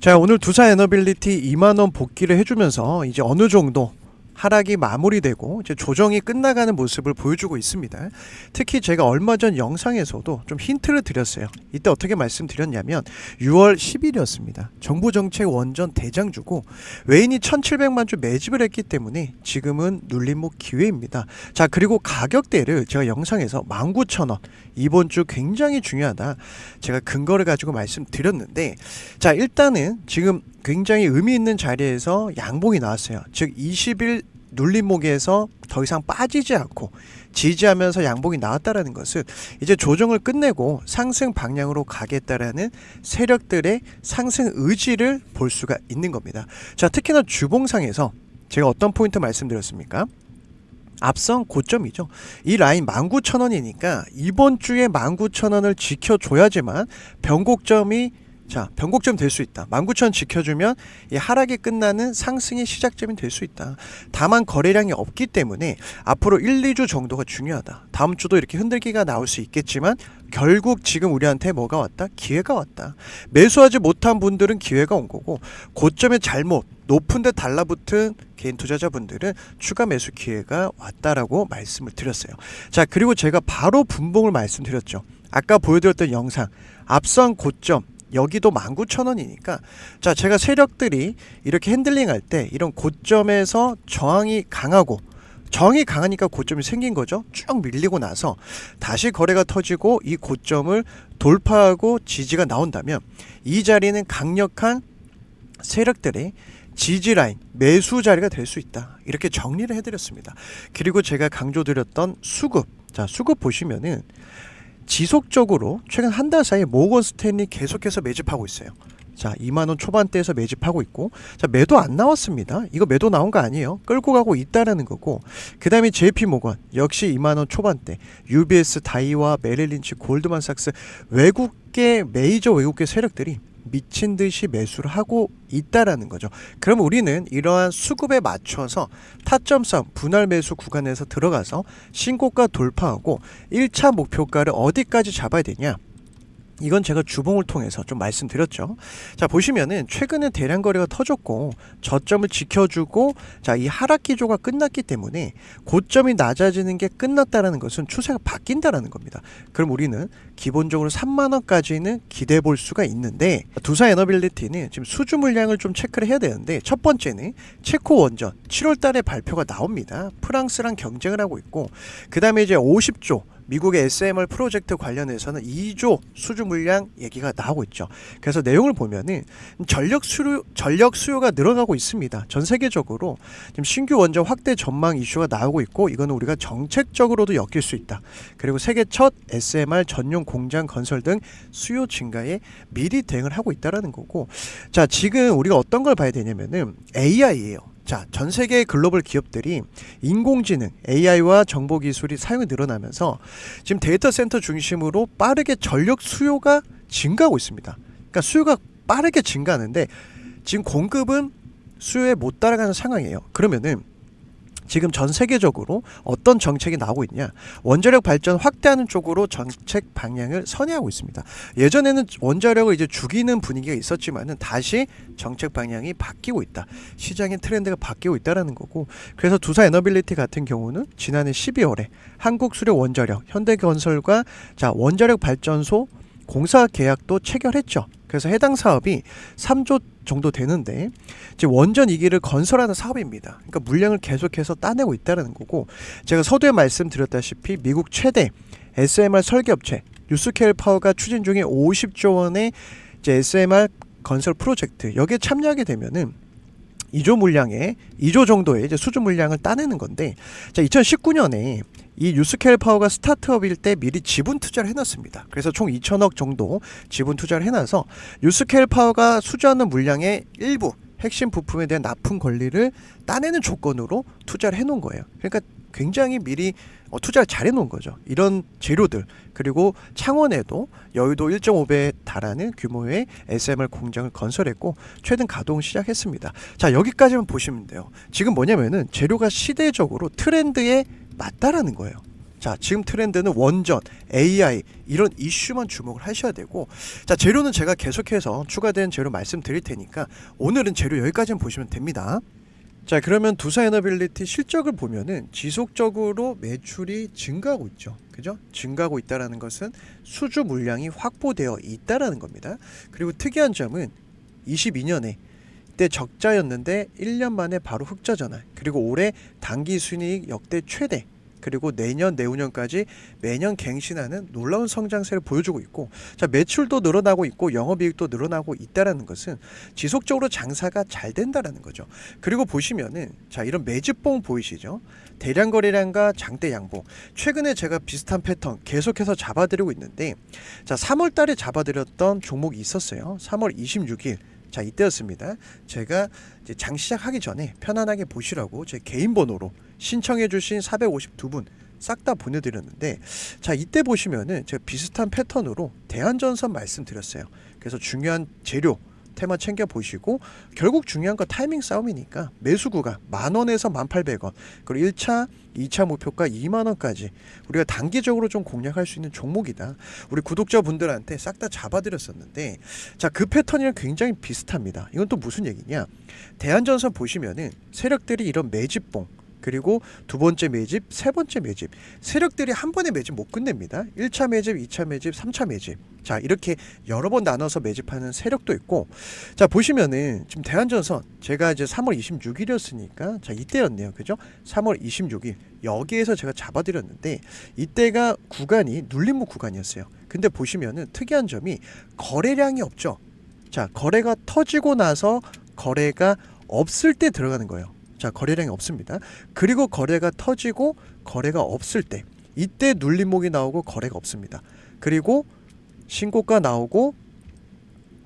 자 오늘 두사 에너빌리티 2만원 복귀를 해주면서 이제 어느 정도 하락이 마무리되고 이제 조정이 끝나가는 모습을 보여주고 있습니다. 특히 제가 얼마 전 영상에서도 좀 힌트를 드렸어요. 이때 어떻게 말씀드렸냐면 6월 10일이었습니다. 정부 정책 원전 대장주고 외인이 1,700만 주 매집을 했기 때문에 지금은 눌림목 기회입니다. 자 그리고 가격대를 제가 영상에서 19,000원 이번 주 굉장히 중요하다. 제가 근거를 가지고 말씀드렸는데 자 일단은 지금 굉장히 의미 있는 자리에서 양봉이 나왔어요. 즉 20일 눌림목에서 더 이상 빠지지 않고 지지하면서 양봉이 나왔다라는 것은 이제 조정을 끝내고 상승 방향으로 가겠다라는 세력들의 상승 의지를 볼 수가 있는 겁니다. 자, 특히나 주봉상에서 제가 어떤 포인트 말씀드렸습니까? 앞선 고점이죠. 이 라인 19,000원이니까 이번 주에 19,000원을 지켜줘야지만 변곡점이 자, 변곡점 될 수 있다. 19,000 지켜주면 이 하락이 끝나는 상승의 시작점이 될 수 있다. 다만 거래량이 없기 때문에 앞으로 1, 2주 정도가 중요하다. 다음 주도 이렇게 흔들기가 나올 수 있겠지만 결국 지금 우리한테 뭐가 왔다? 기회가 왔다. 매수하지 못한 분들은 기회가 온 거고 고점에 잘못 높은 데 달라붙은 개인 투자자분들은 추가 매수 기회가 왔다라고 말씀을 드렸어요. 자, 그리고 제가 바로 분봉을 말씀드렸죠. 아까 보여드렸던 영상 앞선 고점 여기도 19,000원이니까 자 제가 세력들이 이렇게 핸들링 할 때 이런 고점에서 저항이 강하고 저항이 강하니까 고점이 생긴 거죠. 쭉 밀리고 나서 다시 거래가 터지고 이 고점을 돌파하고 지지가 나온다면 이 자리는 강력한 세력들의 지지 라인 매수 자리가 될 수 있다. 이렇게 정리를 해드렸습니다. 그리고 제가 강조드렸던 수급. 자 수급 보시면은 지속적으로 최근 한 달 사이에 모건 스탠리 계속해서 매집하고 있어요. 자, 2만 원 초반대에서 매집하고 있고 자, 매도 안 나왔습니다. 이거 매도 나온 거 아니에요. 끌고 가고 있다라는 거고. 그다음에 JP 모건 역시 2만 원 초반대. UBS, 다이와 메릴린치, 골드만삭스 외국계 메이저 외국계 세력들이 미친 듯이 매수를 하고 있다라는 거죠. 그럼 우리는 이러한 수급에 맞춰서 타점 싸움 분할 매수 구간에서 들어가서 신고가 돌파하고 1차 목표가를 어디까지 잡아야 되냐? 이건 제가 주봉을 통해서 좀 말씀드렸죠. 자, 보시면은 최근에 대량 거래가 터졌고 저점을 지켜주고 자, 이 하락 기조가 끝났기 때문에 고점이 낮아지는 게 끝났다라는 것은 추세가 바뀐다라는 겁니다. 그럼 우리는 기본적으로 3만 원까지는 기대해 볼 수가 있는데 두사 에너빌리티는 지금 수주 물량을 좀 체크를 해야 되는데 첫 번째는 체코 원전 7월 달에 발표가 나옵니다. 프랑스랑 경쟁을 하고 있고 그다음에 이제 50조 미국의 SMR 프로젝트 관련해서는 2조 수주 물량 얘기가 나오고 있죠. 그래서 내용을 보면은 전력 수요 전력 수요가 늘어나고 있습니다. 전 세계적으로 지금 신규 원전 확대 전망 이슈가 나오고 있고 이거는 우리가 정책적으로도 엮일 수 있다. 그리고 세계 첫 SMR 전용 공장 건설 등 수요 증가에 미리 대응을 하고 있다라는 거고. 자, 지금 우리가 어떤 걸 봐야 되냐면은 AI예요. 자, 전 세계 글로벌 기업들이 인공지능, AI와 정보 기술이 사용이 늘어나면서 지금 데이터 센터 중심으로 빠르게 전력 수요가 증가하고 있습니다. 그러니까 수요가 빠르게 증가하는데 지금 공급은 수요에 못 따라가는 상황이에요. 그러면은 지금 전 세계적으로 어떤 정책이 나오고 있냐 원자력 발전 확대하는 쪽으로 정책 방향을 선회하고 있습니다. 예전에는 원자력을 이제 죽이는 분위기가 있었지만은 다시 정책 방향이 바뀌고 있다. 시장의 트렌드가 바뀌고 있다라는 거고 그래서 두사 에너빌리티 같은 경우는 지난해 12월에 한국수력 원자력, 현대건설과 자 원자력 발전소 공사 계약도 체결했죠. 그래서 해당 사업이 3조 정도 되는데 이제 원전 2기를 건설하는 사업입니다. 그러니까 물량을 계속해서 따내고 있다는 거고 제가 서두에 말씀드렸다시피 미국 최대 SMR 설계업체 뉴스케일 파워가 추진 중인 50조 원의 이제 SMR 건설 프로젝트 여기에 참여하게 되면은 2조 물량의 2조 정도의 이제 수주 물량을 따내는 건데 자 2019년에 이 유스케일 파워가 스타트업일 때 미리 지분 투자를 해놨습니다. 그래서 총 2천억 정도 지분 투자를 해놔서 유스케일 파워가 수주하는 물량의 일부 핵심 부품에 대한 납품 권리를 따내는 조건으로 투자를 해놓은 거예요. 그러니까 굉장히 미리 어, 투자를 잘 해놓은 거죠. 이런 재료들 그리고 창원에도 여의도 1.5배에 달하는 규모의 SMR 공장을 건설했고 최근 가동 시작했습니다. 자 여기까지만 보시면 돼요. 지금 뭐냐면은 재료가 시대적으로 트렌드에 맞다라는 거예요. 자, 지금 트렌드는 원전, AI 이런 이슈만 주목을 하셔야 되고 자, 재료는 제가 계속해서 추가된 재료 말씀드릴 테니까 오늘은 재료 여기까지만 보시면 됩니다. 자, 그러면 두사 에너빌리티 실적을 보면은 지속적으로 매출이 증가하고 있죠. 그죠? 증가하고 있다라는 것은 수주 물량이 확보되어 있다라는 겁니다. 그리고 특이한 점은 22년에 이때 적자였는데 1년 만에 바로 흑자 전환. 그리고 올해 단기 순이익 역대 최대. 그리고 내년 내후년까지 매년 갱신하는 놀라운 성장세를 보여주고 있고 자 매출도 늘어나고 있고 영업이익도 늘어나고 있다라는 것은 지속적으로 장사가 잘 된다라는 거죠. 그리고 보시면은 자 이런 매집봉 보이시죠? 대량 거래량과 장대 양봉. 최근에 제가 비슷한 패턴 계속해서 잡아드리고 있는데 자 3월 달에 잡아드렸던 종목이 있었어요. 3월 26일 자 이때였습니다. 제가 이제 장 시작하기 전에 편안하게 보시라고 제 개인 번호로 신청해주신 452분 싹 다 보내드렸는데 자 이때 보시면은 제가 비슷한 패턴으로 대한전선 말씀드렸어요. 그래서 중요한 재료 테마 챙겨 보시고 결국 중요한 건 타이밍 싸움이니까 매수구가 만 원에서 만 팔백 원 그리고 1차, 2차 목표가 2만 원까지 우리가 단기적으로 좀 공략할 수 있는 종목이다. 우리 구독자분들한테 싹 다 잡아드렸었는데 자 그 패턴이랑 굉장히 비슷합니다. 이건 또 무슨 얘기냐? 대한전선 보시면은 세력들이 이런 매집봉 그리고 두 번째 매집, 세 번째 매집. 세력들이 한 번에 매집 못 끝냅니다. 1차 매집, 2차 매집, 3차 매집. 자, 이렇게 여러 번 나눠서 매집하는 세력도 있고. 자, 보시면은 지금 대한전선 제가 이제 3월 26일이었으니까 자, 이때였네요. 그죠? 3월 26일. 여기에서 제가 잡아 드렸는데 이때가 구간이 눌림목 구간이었어요. 근데 보시면은 특이한 점이 거래량이 없죠. 자, 거래가 터지고 나서 거래가 없을 때 들어가는 거예요. 자, 거래량이 없습니다. 그리고 거래가 터지고 거래가 없을 때 이때 눌림목이 나오고 거래가 없습니다. 그리고 신고가 나오고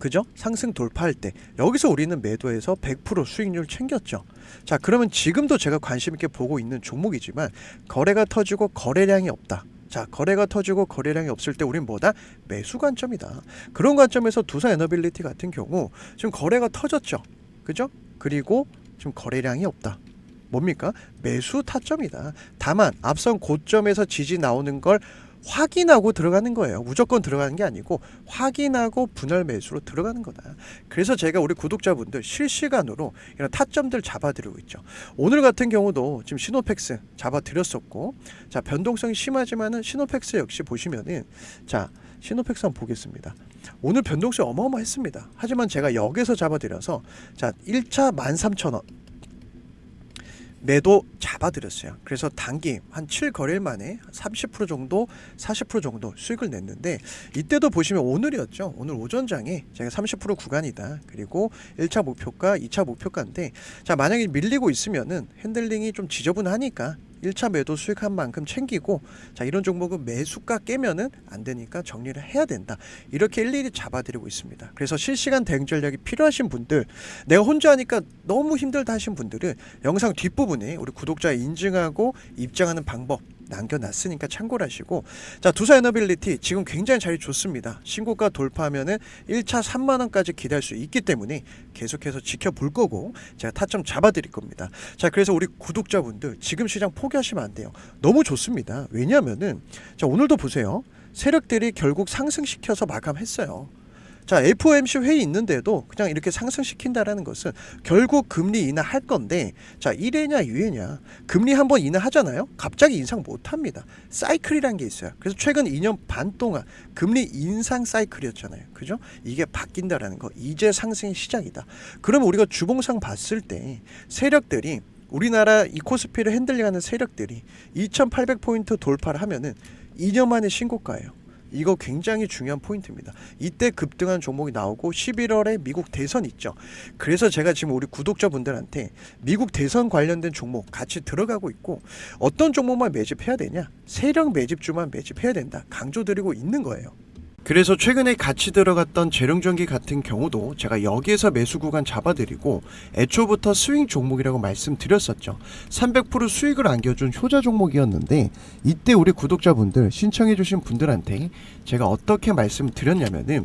그죠? 상승 돌파할 때 여기서 우리는 매도해서 100% 수익률 챙겼죠. 자, 그러면 지금도 제가 관심 있게 보고 있는 종목이지만 거래가 터지고 거래량이 없다. 자, 거래가 터지고 거래량이 없을 때 우린 뭐다? 매수 관점이다. 그런 관점에서 두사 에너빌리티 같은 경우 지금 거래가 터졌죠. 그죠? 그리고 지금 거래량이 없다. 뭡니까? 매수 타점이다. 다만 앞선 고점에서 지지 나오는 걸 확인하고 들어가는 거예요. 무조건 들어가는 게 아니고 확인하고 분할 매수로 들어가는 거다. 그래서 제가 우리 구독자분들 실시간으로 이런 타점들 잡아드리고 있죠. 오늘 같은 경우도 지금 시노팩스 잡아드렸었고, 자 변동성이 심하지만은 시노팩스 역시 보시면은 자 시노팩스 한번 보겠습니다. 오늘 변동성이 어마어마했습니다. 하지만 제가 여기서 잡아드려서 자 1차 13,000원 매도 잡아드렸어요. 그래서 단기 한 7거래일 만에 30% 정도, 40% 정도 수익을 냈는데 이때도 보시면 오늘이었죠. 오늘 오전장에 제가 30% 구간이다. 그리고 1차 목표가, 2차 목표가인데 자 만약에 밀리고 있으면은 핸들링이 좀 지저분하니까 1차 매도 수익한 만큼 챙기고 자 이런 종목은 매수가 깨면은 안 되니까 정리를 해야 된다. 이렇게 일일이 잡아드리고 있습니다. 그래서 실시간 대응 전략이 필요하신 분들 내가 혼자 하니까 너무 힘들다 하신 분들은 영상 뒷부분에 우리 구독자 인증하고 입장하는 방법 남겨놨으니까 참고를 하시고. 자 두사 에너빌리티 지금 굉장히 자리 좋습니다. 신고가 돌파하면은 1차 3만 원까지 기대할 수 있기 때문에 계속해서 지켜볼 거고 제가 타점 잡아드릴 겁니다. 자 그래서 우리 구독자분들 지금 시장 포기하시면 안 돼요. 너무 좋습니다. 왜냐하면은 자 오늘도 보세요. 세력들이 결국 상승시켜서 마감했어요 자 FOMC 회의 있는데도 그냥 이렇게 상승시킨다라는 것은 결국 금리 인하할 건데 자 1회냐 2회냐. 금리 한 번 인하하잖아요? 갑자기 인상 못 합니다. 사이클이란 게 있어요. 그래서 최근 2년 반 동안 금리 인상 사이클이었잖아요. 그죠? 이게 바뀐다라는 거 이제 상승의 시작이다. 그러면 우리가 주봉상 봤을 때 세력들이 우리나라 이 코스피를 핸들링하는 세력들이 2,800포인트 돌파를 하면은 2년 만에 신고가예요 이거 굉장히 중요한 포인트입니다. 이때 급등한 종목이 나오고 11월에 미국 대선 있죠. 그래서 제가 지금 우리 구독자분들한테 미국 대선 관련된 종목 같이 들어가고 있고 어떤 종목만 매집해야 되냐? 세력 매집주만 매집해야 된다. 강조드리고 있는 거예요. 그래서 최근에 같이 들어갔던 재룡전기 같은 경우도 제가 여기에서 매수 구간 잡아드리고 애초부터 스윙 종목이라고 말씀드렸었죠. 300% 수익을 안겨준 효자 종목이었는데 이때 우리 구독자분들 신청해주신 분들한테 제가 어떻게 말씀드렸냐면은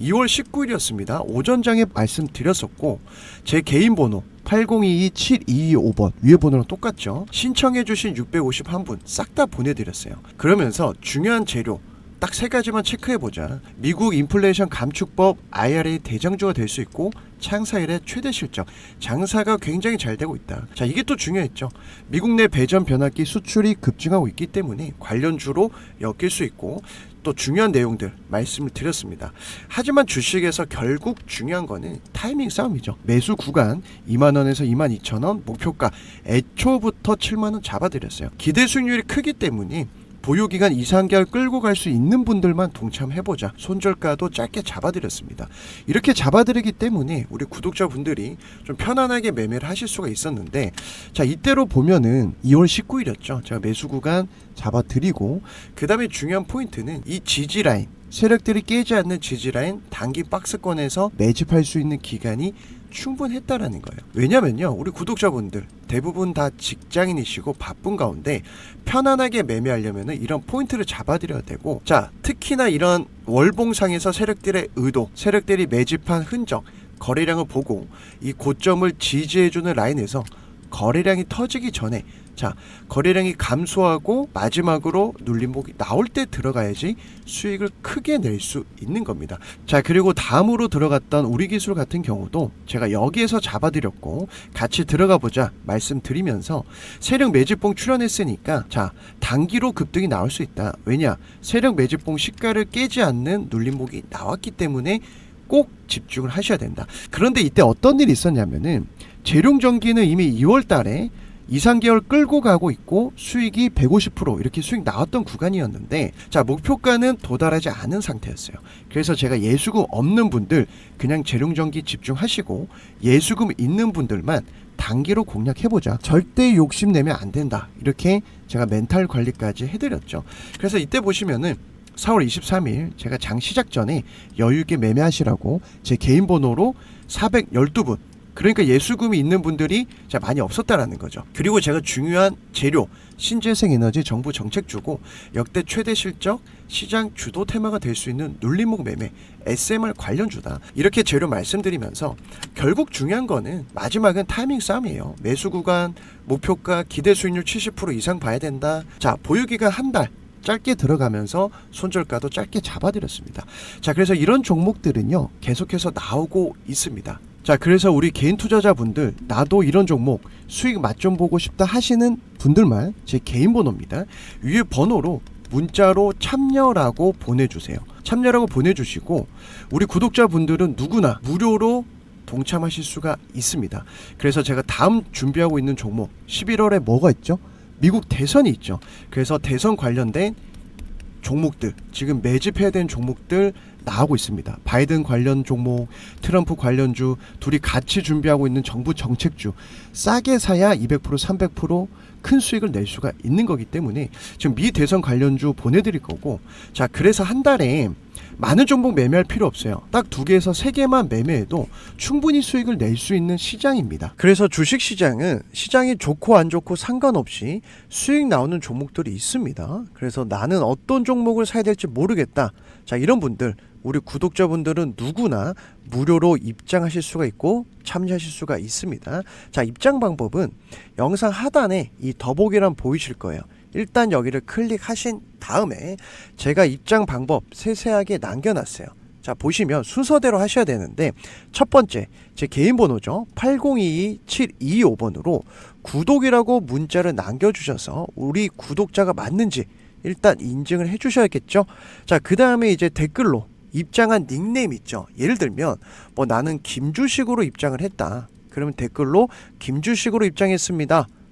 2월 19일이었습니다. 오전장에 말씀드렸었고 제 개인 번호 8022-7225번 위에 번호랑 똑같죠. 신청해주신 651분 싹 다 보내드렸어요. 그러면서 중요한 재료 딱 세 가지만 체크해 보자. 미국 인플레이션 감축법 IRA 대장주가 될 수 있고 창사 일의 최대 실적, 장사가 굉장히 잘 되고 있다. 자, 이게 또 중요했죠. 미국 내 배전 변압기 수출이 급증하고 있기 때문에 관련주로 엮일 수 있고 또 중요한 내용들 말씀을 드렸습니다. 하지만 주식에서 결국 중요한 거는 타이밍 싸움이죠. 매수 구간 2만 원에서 2만 2천 원 목표가 애초부터 7만 원 잡아드렸어요. 기대 수익률이 크기 때문에 보유 기간 2, 3개월 끌고 갈 수 있는 분들만 동참해보자. 손절가도 짧게 잡아드렸습니다. 이렇게 잡아드리기 때문에 우리 구독자분들이 좀 편안하게 매매를 하실 수가 있었는데 자 이때로 보면은 2월 19일이었죠. 제가 매수 구간 잡아드리고 그 다음에 중요한 포인트는 이 지지 라인 세력들이 깨지 않는 지지 라인 단기 박스권에서 매집할 수 있는 기간이 충분했다라는 거예요. 왜냐면요, 우리 구독자분들 대부분 다 직장인이시고 바쁜 가운데 편안하게 매매하려면은 이런 포인트를 잡아드려야 되고, 자 특히나 이런 월봉상에서 세력들의 의도, 세력들이 매집한 흔적, 거래량을 보고 이 고점을 지지해주는 라인에서 거래량이 터지기 전에 자 거래량이 감소하고 마지막으로 눌림목이 나올 때 들어가야지 수익을 크게 낼 수 있는 겁니다. 자 그리고 다음으로 들어갔던 우리 기술 같은 경우도 제가 여기에서 잡아드렸고 같이 들어가 보자 말씀드리면서 세력 매집봉 출연했으니까 자 단기로 급등이 나올 수 있다. 왜냐 세력 매집봉 시가를 깨지 않는 눌림목이 나왔기 때문에 꼭 집중을 하셔야 된다. 그런데 이때 어떤 일이 있었냐면은 재룡전기는 이미 2월 달에 2, 3개월 끌고 가고 있고 수익이 150% 이렇게 수익 나왔던 구간이었는데 자 목표가는 도달하지 않은 상태였어요. 그래서 제가 예수금 없는 분들 그냥 재룡전기 집중하시고 예수금 있는 분들만 단기로 공략해보자. 절대 욕심내면 안 된다. 이렇게 제가 멘탈 관리까지 해드렸죠. 그래서 이때 보시면은 4월 23일 제가 장 시작 전에 여유 있게 매매하시라고 제 개인 번호로 412분 그러니까 예수금이 있는 분들이 자 많이 없었다라는 거죠. 그리고 제가 중요한 재료 신재생 에너지 정부 정책 주고 역대 최대 실적 시장 주도 테마가 될 수 있는 눌림목 매매 SMR 관련 주다 이렇게 재료 말씀드리면서 결국 중요한 거는 마지막은 타이밍 싸움이에요. 매수 구간 목표가 기대 수익률 70% 이상 봐야 된다. 자 보유 기간 한 달. 짧게 들어가면서 손절가도 짧게 잡아드렸습니다. 자, 그래서 이런 종목들은요, 계속해서 나오고 있습니다. 자, 그래서 우리 개인 투자자분들, 나도 이런 종목 수익 맛 좀 보고 싶다 하시는 분들만 제 개인 번호입니다. 위에 번호로 문자로 참여라고 보내주세요. 참여라고 보내주시고, 우리 구독자분들은 누구나 무료로 동참하실 수가 있습니다. 그래서 제가 다음 준비하고 있는 종목 11월에 뭐가 있죠? 미국 대선이 있죠. 그래서 대선 관련된 종목들 지금 매집해야 되는 종목들 나오고 있습니다. 바이든 관련 종목, 트럼프 관련주 둘이 같이 준비하고 있는 정부 정책주 싸게 사야 200% 300%큰 수익을 낼 수가 있는 거기 때문에 지금 미 대선 관련주 보내드릴 거고 자 그래서 한 달에 많은 종목 매매할 필요 없어요. 딱 두 개에서 세 개만 매매해도 충분히 수익을 낼 수 있는 시장입니다. 그래서 주식 시장은 시장이 좋고 안 좋고 상관없이 수익 나오는 종목들이 있습니다. 그래서 나는 어떤 종목을 사야 될지 모르겠다. 자, 이런 분들 우리 구독자분들은 누구나 무료로 입장하실 수가 있고 참여하실 수가 있습니다. 자, 입장 방법은 영상 하단에 이 더보기란 보이실 거예요. 일단 여기를 클릭하신 다음에 제가 입장 방법 세세하게 남겨놨어요. 자 보시면 순서대로 하셔야 되는데 첫 번째 제 개인 번호죠. 8022-725번으로 구독이라고 문자를 남겨주셔서 우리 구독자가 맞는지 일단 인증을 해주셔야겠죠? 자 그 다음에 이제 댓글로 입장한 닉네임 있죠? 예를 들면 뭐 나는 김주식으로 입장을 했다. 그러면 댓글로 김주식으로 입장했습니다